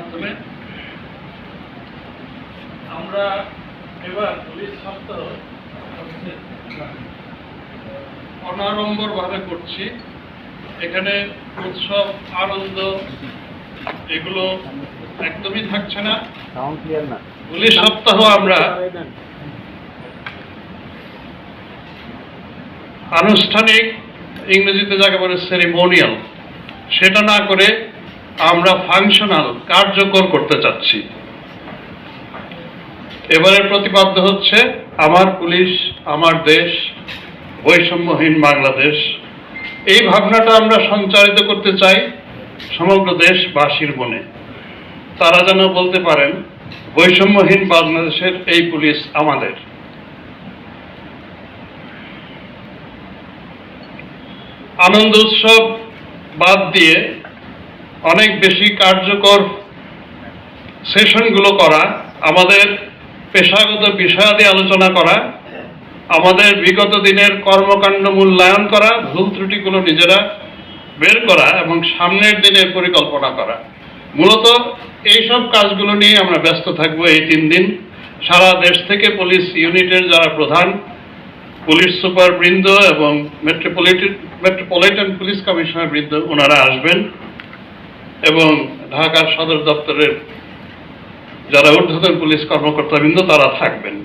মাধ্যমে আমরা এবার পুলিশ সপ্তাহ অনাড়ম্বর ভাবে করছি। এখানে উৎসব আনন্দ এগুলো একদমই থাকছে না। পুলিশ সপ্তাহ আমরা আনুষ্ঠানিক ইংরেজিতে যাকে বলে সেরিমোনিয়াল সেটা না করে আমরা ফাংশনাল কার্যকর করতে চাচ্ছি। এবারের প্রতিপাদ্য হচ্ছে, আমার পুলিশ, আমার দেশ, বৈষম্যহীন বাংলাদেশ। এই ভাবনাটা আমরা সঞ্চারিত করতে চাই সমগ্র দেশবাসীর মনে। তারা যেন বলতে পারেন, বৈষম্যহীন বাংলাদেশের এই পুলিশ আমাদের। আনন্দ উৎসব বাদ দিয়ে অনেক বেশি কার্যকর সেশনগুলো করা, আমাদের পেশাগত বিষয়াদি আলোচনা করা, আমাদের বিগত দিনের কর্মকাণ্ড মূল্যায়ন করা, ভুল ত্রুটিগুলো নিজেরা বের করা এবং সামনের দিনের পরিকল্পনা করা। মূলত এইসব কাজগুলো নিয়ে আমরা ব্যস্ত থাকব এই তিন দিন। সারা দেশ থেকে পুলিশ ইউনিটের যারা প্রধান, পুলিশ সুপার বৃন্দ এবং মেট্রোপলিটন মেট্রোপলিটন পুলিশ কমিশনার বৃন্দ, ওনারা আসবেন। এবং ঢাকার সদর দপ্তরের যারা ঊর্ধ্বতন পুলিশ কর্মকর্তাবৃন্দ তারা থাকবেন।